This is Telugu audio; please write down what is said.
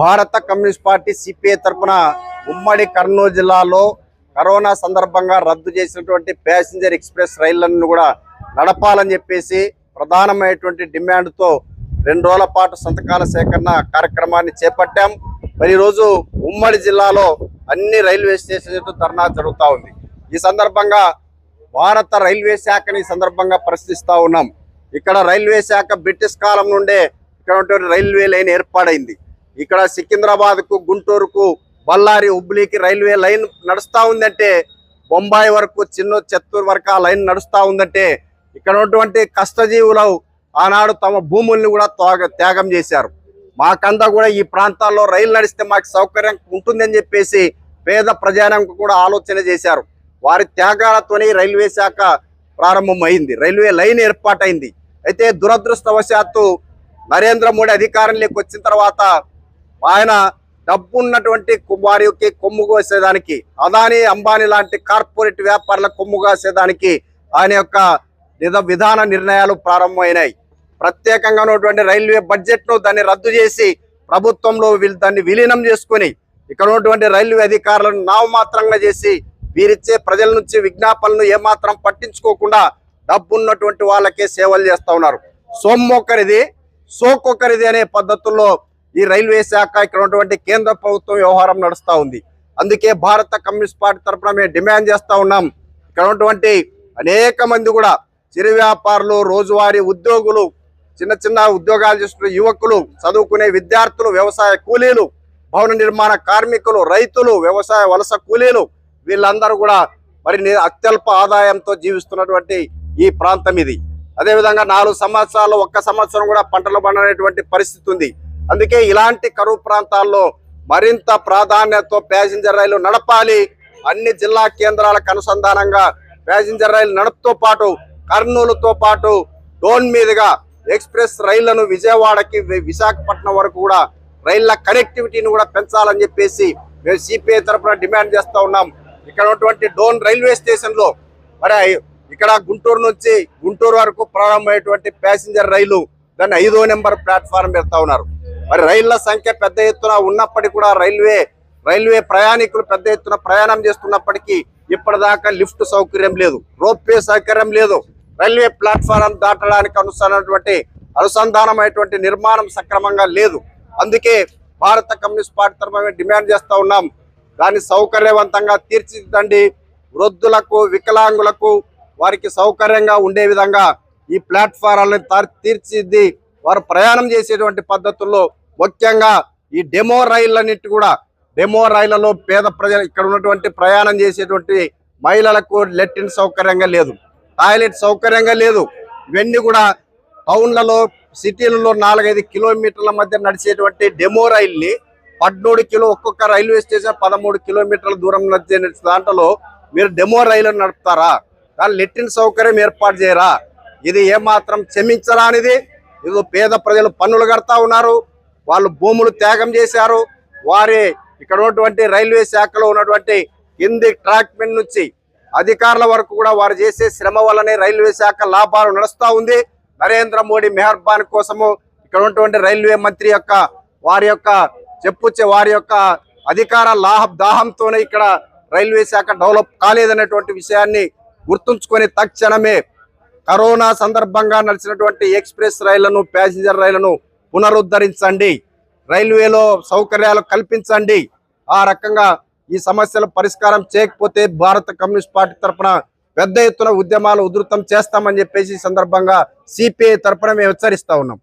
భారత కమ్యూనిస్ట్ పార్టీ సిపిఐ తరఫున ఉమ్మడి కర్నూలు జిల్లాలో కరోనా సందర్భంగా రద్దు చేసినటువంటి ప్యాసింజర్ ఎక్స్ప్రెస్ రైళ్ళను కూడా నడపాలని చెప్పేసి ప్రధానమైనటువంటి డిమాండ్తో రెండు రోజుల పాటు సంతకాల సేకరణ కార్యక్రమాన్ని చేపట్టాం. మరి ఈరోజు ఉమ్మడి జిల్లాలో అన్ని రైల్వే స్టేషన్లతో ధర్నా జరుగుతూ ఉంది. ఈ సందర్భంగా భారత రైల్వే శాఖని సందర్భంగా ప్రశ్నిస్తూ ఉన్నాం. ఇక్కడ రైల్వే శాఖ బ్రిటిష్ కాలం నుండే ఇక్కడ రైల్వే లైన్ ఏర్పాడైంది. ఇక్కడ సికింద్రాబాద్కు గుంటూరుకు బళ్ళారి హుబ్లీకి రైల్వే లైన్ నడుస్తూ ఉందంటే బొంబాయి వరకు చిన్న చెత్తూరు వరకు ఆ లైన్ నడుస్తూ ఉందంటే ఇక్కడ ఉన్నటువంటి కష్టజీవులు ఆనాడు తమ భూముల్ని కూడా త్యాగ త్యాగం చేశారు. మాకంతా కూడా ఈ ప్రాంతాల్లో రైలు నడిస్తే మాకు సౌకర్యం ఉంటుందని చెప్పేసి పేద ప్రజానికి కూడా ఆలోచన చేశారు. వారి త్యాగాలతోనే రైల్వే శాఖ ప్రారంభమైంది. రైల్వే లైన్ ఏర్పాటైంది. అయితే దురదృష్టవశాత్తు నరేంద్ర మోడీ అధికారంలోకి వచ్చిన తర్వాత ఆయన డబ్బు ఉన్నటువంటి వారికి కొమ్ము కోసేదానికి అదాని అంబానీ లాంటి కార్పొరేట్ వ్యాపారుల కొమ్ము కాసేదానికి ఆయన యొక్క విధ- విధాన నిర్ణయాలు ప్రారంభమైనాయి. ప్రత్యేకంగా ఉన్నటువంటి రైల్వే బడ్జెట్ను దాన్ని రద్దు చేసి ప్రభుత్వంలో వీళ్ళు దాన్ని విలీనం చేసుకొని ఇక్కడ ఉన్నటువంటి రైల్వే అధికారులను నామమాత్రంగా చేసి వీరిచ్చే ప్రజల నుంచి విజ్ఞాపనలు ఏమాత్రం పట్టించుకోకుండా డబ్బు ఉన్నటువంటి వాళ్ళకే సేవలు చేస్తూ ఉన్నారు. సోమ్మొక్కరిది సోకొక్కరిది అనే పద్ధతుల్లో ఈ రైల్వే శాఖ ఇక్కడ ఉన్నటువంటి కేంద్ర ప్రభుత్వం వ్యవహారం నడుస్తూ ఉంది. అందుకే భారత కమ్యూనిస్ట్ పార్టీ తరఫున మేము డిమాండ్ చేస్తూ ఉన్నాం. ఇక్కడ ఉన్నటువంటి అనేక మంది కూడా చిరు వ్యాపారులు రోజువారీ ఉద్యోగులు చిన్న చిన్న ఉద్యోగాలు చేస్తున్న యువకులు చదువుకునే విద్యార్థులు వ్యవసాయ కూలీలు భవన నిర్మాణ కార్మికులు రైతులు వ్యవసాయ వలస కూలీలు వీళ్ళందరూ కూడా మరి ని- అత్యల్ప ఆదాయంతో జీవిస్తున్నటువంటి ఈ ప్రాంతం ఇది. అదేవిధంగా నాలుగు సంవత్సరాలు ఒక్క సంవత్సరం కూడా పంటలు పండనేటువంటి పరిస్థితి ఉంది. అందుకే ఇలాంటి కరువు ప్రాంతాల్లో మరింత ప్రాధాన్యతతో ప్యాసింజర్ రైలు నడపాలి. అన్ని జిల్లా కేంద్రాలకు అనుసంధానంగా ప్యాసింజర్ రైలు నడుపుతో పాటు కర్నూలుతో పాటు డోన్ మీదుగా ఎక్స్ప్రెస్ రైళ్ళను విజయవాడకి విశాఖపట్నం వరకు కూడా రైళ్ళ కనెక్టివిటీని కూడా పెంచాలని చెప్పేసి మేము సిపిఐ తరఫున డిమాండ్ చేస్తూ ఉన్నాం. ఇక్కడ ఉన్నటువంటి డోన్ రైల్వే స్టేషన్లో మరి ఇక్కడ గుంటూరు నుంచి గుంటూరు వరకు ప్రారంభమైనటువంటి ప్యాసింజర్ రైలు దాన్ని ఐదో నెంబర్ ప్లాట్ఫారం పెడతా ఉన్నారు. మరి రైళ్ళ సంఖ్య పెద్ద ఎత్తున ఉన్నప్పటికీ కూడా రైల్వే రైల్వే ప్రయాణికులు పెద్ద ఎత్తున ప్రయాణం చేస్తున్నప్పటికీ ఇప్పటిదాకా లిఫ్ట్ సౌకర్యం లేదు రోప్వే సౌకర్యం లేదు. రైల్వే ప్లాట్ఫారం దాటడానికి అనుసరైనటువంటి అనుసంధానమైనటువంటి నిర్మాణం సక్రమంగా లేదు. అందుకే భారత కమ్యూనిస్ట్ పార్టీ తరఫున డిమాండ్ చేస్తూ ఉన్నాం. దాన్ని సౌకర్యవంతంగా తీర్చిదిద్దండి. వృద్ధులకు వికలాంగులకు వారికి సౌకర్యంగా ఉండే విధంగా ఈ ప్లాట్ఫారాలను తీర్చిద్ది తీర్చిదిద్ది వారు ప్రయాణం చేసేటువంటి పద్ధతుల్లో ముఖ్యంగా ఈ డెమో రైళ్ళన్నిటి కూడా డెమో రైళ్ళలో పేద ప్రజలు ఇక్కడ ఉన్నటువంటి ప్రయాణం చేసేటువంటి మహిళలకు లెట్రిన్ సౌకర్యంగా లేదు. టాయిలెట్ సౌకర్యంగా లేదు. ఇవన్నీ కూడా టౌన్లలో సిటీలలో నాలుగైదు కిలోమీటర్ల మధ్య నడిచేటువంటి డెమో రైల్ని పద్మూడు కిలో ఒక్కొక్క రైల్వే స్టేషన్ పదమూడు కిలోమీటర్ల దూరం నడిచే దాంట్లో మీరు డెమో రైలు నడుపుతారా? దాని లెట్రిన్ సౌకర్యం ఏర్పాటు చేయరా? ఇది ఏమాత్రం క్షమించరానిది. ఇది పేద ప్రజలు పన్నులు కడతా ఉన్నారు. వాళ్ళు భూములు త్యాగం చేశారు. వారి ఇక్కడ ఉన్నటువంటి రైల్వే శాఖలో ఉన్నటువంటి కింది ట్రాక్మెంట్ నుంచి అధికారుల వరకు కూడా వారు చేసే శ్రమ వల్లనే రైల్వే శాఖ లాభాలు నడుస్తూ ఉంది. నరేంద్ర మోడీ మెహర్బాన్ కోసము ఇక్కడ ఉన్నటువంటి రైల్వే మంత్రి యొక్క వారి యొక్క చెప్పు వారి యొక్క అధికార లాభ దాహంతోనే ఇక్కడ రైల్వే శాఖ డెవలప్ కాలేదనేటువంటి విషయాన్ని గుర్తుంచుకొని తక్షణమే కరోనా సందర్భంగా నడిచినటువంటి ఎక్స్ప్రెస్ రైళ్ళను ప్యాసింజర్ రైళ్ళను పునరుద్ధరించండి. రైల్వేలో సౌకర్యాలు కల్పించండి. ఆ రకంగా ఈ సమస్యల పరిష్కారం చేయకపోతే భారత కమ్యూనిస్ట్ పార్టీ తరఫున పెద్ద ఎత్తున ఉద్యమాలు ఉధృతం చేస్తామని చెప్పేసి సందర్భంగా సిపిఐ తరఫున మేము హెచ్చరిస్తా ఉన్నాం.